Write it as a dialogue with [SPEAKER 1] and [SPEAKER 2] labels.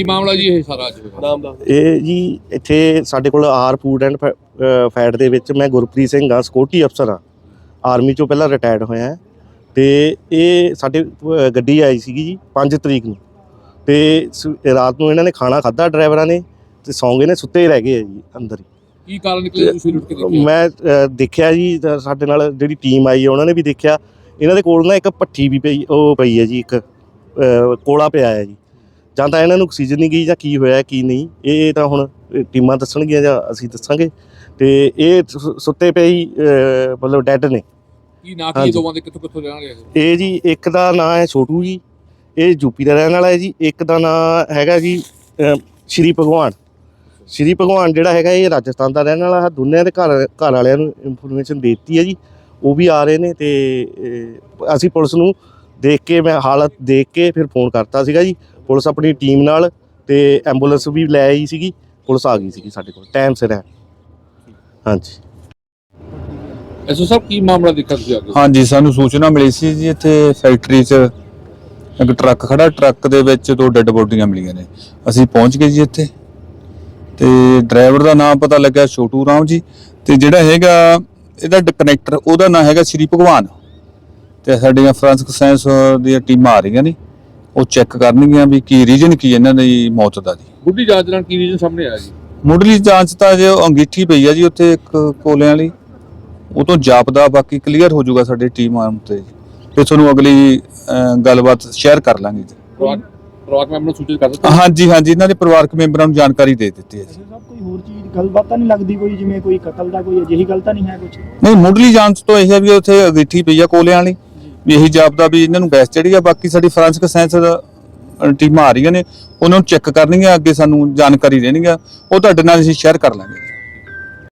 [SPEAKER 1] ਕੀ ਮਾਮਲਾ ਜੀ ਇਹ ਸਾਰਾ ਅੱਜ? ਹੋਇਆ?
[SPEAKER 2] ਨਾਮ ਦਾ
[SPEAKER 3] ਇਹ ਜੀ ਇੱਥੇ ਸਾਡੇ ਕੋਲ ਆਰ ਫੂਡ ਐਂਡ ਫੈਟ ਦੇ ਵਿੱਚ ਮੈਂ ਗੁਰਪ੍ਰੀਤ ਸਿੰਘ ਆ ਸਿਕਿਉਰਟੀ ਅਫਸਰ ਆ। ਆਰਮੀ ਚੋਂ ਪਹਿਲਾਂ ਰਿਟਾਇਰਡ ਹੋਇਆ ਹਾਂ। ਤੇ ਇਹ ਸਾਡੇ ਗੱਡੀ ਆਈ ਸੀਗੀ ਜੀ 5 ਤਰੀਕ ਨੂੰ। ਤੇ ਰਾਤ ਨੂੰ ਇਹਨਾਂ ਨੇ ਖਾਣਾ ਖਾਧਾ ਡਰਾਈਵਰਾਂ ਨੇ ਤੇ ਸੌਂ ਗਏ ਨੇ ਸੁੱਤੇ ਹੀ ਰਹਿ ਗਏ ਆ ਜੀ ਅੰਦਰ ਹੀ।
[SPEAKER 1] ਕੀ ਕਾਰਨ ਨਿਕਲੇ ਤੁਸੀਂ ਲੁੱਟ ਕੇ ਦੇਖਿਆ?
[SPEAKER 3] ਮੈਂ ਦੇਖਿਆ ਜੀ ਸਾਡੇ ਨਾਲ ਜਿਹੜੀ ਟੀਮ ਆਈ ਹੈ ਉਹਨਾਂ ਨੇ ਵੀ ਦੇਖਿਆ। ਇਹਨਾਂ ਦੇ ਕੋਲ ਨਾ ਇੱਕ ਭੱਠੀ ਵੀ ਪਈ ਉਹ ਪਈ ਹੈ ਜੀ ਇੱਕ ਕੋਲਾ ਪਿਆ ਹੈ ਜੀ। ਜਾਂ ਤਾਂ ਇਹਨਾਂ ਨੂੰ ਆਕਸੀਜਨ ਨਹੀਂ ਗਈ ਜਾਂ ਕੀ ਹੋਇਆ ਕੀ ਨਹੀਂ ਇਹ ਤਾਂ ਹੁਣ ਟੀਮਾਂ ਦੱਸਣਗੀਆਂ ਜਾਂ ਅਸੀਂ ਦੱਸਾਂਗੇ। ਤੇ ਇਹ ਸੁ- ਸੁੱਤੇ ਪਏ ਹੀ ਮਤਲਬ ਡੈੱਡ ਨੇ।
[SPEAKER 1] ਕੀ ਨਾ ਕੀ
[SPEAKER 3] ਹਾਂਜੀ।
[SPEAKER 1] ਦੋਵਾਂ ਦੇ? ਕਿੱਥੋਂ ਕਿੱਥੋਂ ਰਹਿਣਗੇ
[SPEAKER 3] ਇਹ? ਜੀ ਇੱਕ ਦਾ ਨਾਂ ਹੈ ਛੋਟੂ ਜੀ ਇਹ ਯੂਪੀ ਦਾ ਰਹਿਣ ਵਾਲਾ ਹੈ ਜੀ। ਇੱਕ ਦਾ ਨਾਂ ਹੈਗਾ ਜੀ ਸ਼੍ਰੀ ਭਗਵਾਨ। ਸ਼੍ਰੀ ਭਗਵਾਨ ਜਿਹੜਾ ਹੈਗਾ ਇਹ ਰਾਜਸਥਾਨ ਦਾ ਰਹਿਣ ਵਾਲਾ ਹੈ ਦੋਨਿਆਂ ਦੇ ਘਰ ਘਰ ਵਾਲਿਆਂ ਨੂੰ ਇਨਫੋਰਮੇਸ਼ਨ ਦਿੱਤੀ ਹੈ ਜੀ। ਉਹ ਵੀ ਆ ਰਹੇ ਨੇ ਤੇ ਅਸੀਂ ਪੁਲਿਸ ਨੂੰ ਦੇਖ ਕੇ ਮੈਂ ਹਾਲਤ ਦੇਖ ਕੇ ਫਿਰ ਫੋਨ ਕਰਤਾ ਸੀਗਾ ਜੀ। ਪੁਲਿਸ ਆਪਣੀ ਟੀਮ ਨਾਲ ਤੇ ਐਂਬੂਲੈਂਸ ਵੀ ਲੈ ਆਈ ਸੀਗੀ। ਪੁਲਿਸ ਆ ਗਈ ਸੀਗੀ ਸਾਡੇ ਕੋਲ। ਟਾਈਮ ਸਿਰ ਹੈ। ਹਾਂਜੀ।
[SPEAKER 1] ਐਸੋ ਸਭ ਕੀ ਮਾਮਲਾ ਦੇਖਿਆ ਤੁਸੀਂ ਅੱਗੇ?
[SPEAKER 4] ਹਾਂਜੀ ਸਾਨੂੰ ਸੂਚਨਾ ਮਿਲੀ ਸੀ ਜੀ ਇੱਥੇ ਫੈਕਟਰੀ 'ਚ ਇੱਕ ਟਰੱਕ ਖੜਾ। ਟਰੱਕ ਦੇ ਵਿੱਚ ਦੋ ਡੈੱਡ ਬੋਡੀਆਂ ਮਿਲੀਆਂ ਨੇ। ਅਸੀਂ ਪਹੁੰਚ ਗਏ ਜੀ ਇੱਥੇ। ਤੇ ਡਰਾਈਵਰ ਦਾ ਨਾਮ ਪਤਾ ਲੱਗਾ ਛੋਟੂ ਰਾਮ ਜੀ। ਤੇ ਜਿਹੜਾ ਹੈਗਾ ਇਹਦਾ ਕਨੈਕਟਰ ਉਹਦਾ ਨਾਮ ਹੈਗਾ ਸ਼੍ਰੀ ਭਗਵਾਨ। ਤੇ ਸਾਡੀਆਂ ਫੋਰੈਂਸਿਕ ਸਾਇੰਸ ਦੀਆਂ ਟੀਮਾਂ ਆ ਰਹੀਆਂ ਨੇ ਉਹ ਚੈੱਕ ਕਰਨਗੀਆਂ ਵੀ ਕੀ ਰੀਜਨ ਕੀ ਇਹਨਾਂ ਦੀ ਮੌਤ ਦਾ ਜੀ।
[SPEAKER 1] ਬੁੱਢੀ ਜਾਂਚ ਨਾਲ ਕੀ ਰੀਜਨ ਸਾਹਮਣੇ ਆਇਆ ਜੀ?
[SPEAKER 4] ਮੁੱਢਲੀ ਜਾਂਚ ਤਾਂ ਜੇ ਅੰਗੀਠੀ ਪਈ ਆ ਜੀ ਉੱਥੇ ਇੱਕ ਕੋਲਿਆਂ ਵਾਲੀ ਉਹ ਤੋਂ ਜਾਪਦਾ ਬਾਕੀ ਕਲੀਅਰ ਹੋ ਜਾਊਗਾ ਸਾਡੇ ਟੀਮ ਆਉਣ ਤੇ ਜੀ। ਤੇ ਤੁਹਾਨੂੰ ਅਗਲੀ ਅਹ, ਗੱਲਬਾਤ ਸ਼ੇਅਰ ਕਰ ਲਾਂਗੇ ਜੀ।
[SPEAKER 1] ਪਰਿਵਾਰ ਪਰਿਵਾਰ ਮੈਂਬਰ ਨੂੰ ਸੂਚਿਤ ਕਰ ਦਿੱਤਾ?
[SPEAKER 4] ਹਾਂਜੀ ਹਾਂਜੀ ਇਹਨਾਂ ਦੇ ਪਰਿਵਾਰਕ ਮੈਂਬਰਾਂ ਨੂੰ ਜਾਣਕਾਰੀ ਦੇ ਦਿੱਤੀ ਹੈ ਜੀ।
[SPEAKER 5] ਸਭ ਕੋਈ ਹੋਰ ਚੀਜ਼ ਗੱਲਬਾਤ ਤਾਂ ਨਹੀਂ ਲੱਗਦੀ ਕੋਈ ਜਿਵੇਂ ਕੋਈ ਕਤਲ ਦਾ ਕੋਈ ਅਜਿਹੀ ਗੱਲ ਤਾਂ ਨਹੀਂ ਹੈ ਕੁਝ
[SPEAKER 4] ਨਹੀਂ ਮੁੱਢਲੀ ਜਾਂਚ ਤੋਂ ਇਹ ਹੈ ਵੀ ਉੱਥੇ ਅੰਗੀਠੀ ਪਈ ਆ ਕੋਲਿਆਂ ਵਾਲੀ ਵੀ ਇਹੀ ਜਾਪਦਾ ਵੀ ਇਹਨਾਂ ਨੂੰ ਗੈਸ ਚੜੀ ਆ, ਬਾਕੀ ਸਾਡੀ ਫੋਰੈਂਸਿਕ ਸਾਇੰਸ ਟੀਮਾਂ ਆ ਰਹੀਆਂ ਨੇ, ਉਹਨਾਂ ਨੂੰ ਚੈੱਕ ਕਰਨਗੀਆਂ, ਅੱਗੇ ਸਾਨੂੰ ਜਾਣਕਾਰੀ ਦੇਣਗੀਆਂ, ਉਹ ਤੁਹਾਡੇ ਨਾਲ ਅਸੀਂ ਸ਼ੇਅਰ ਕਰ ਲਾਂਗੇ।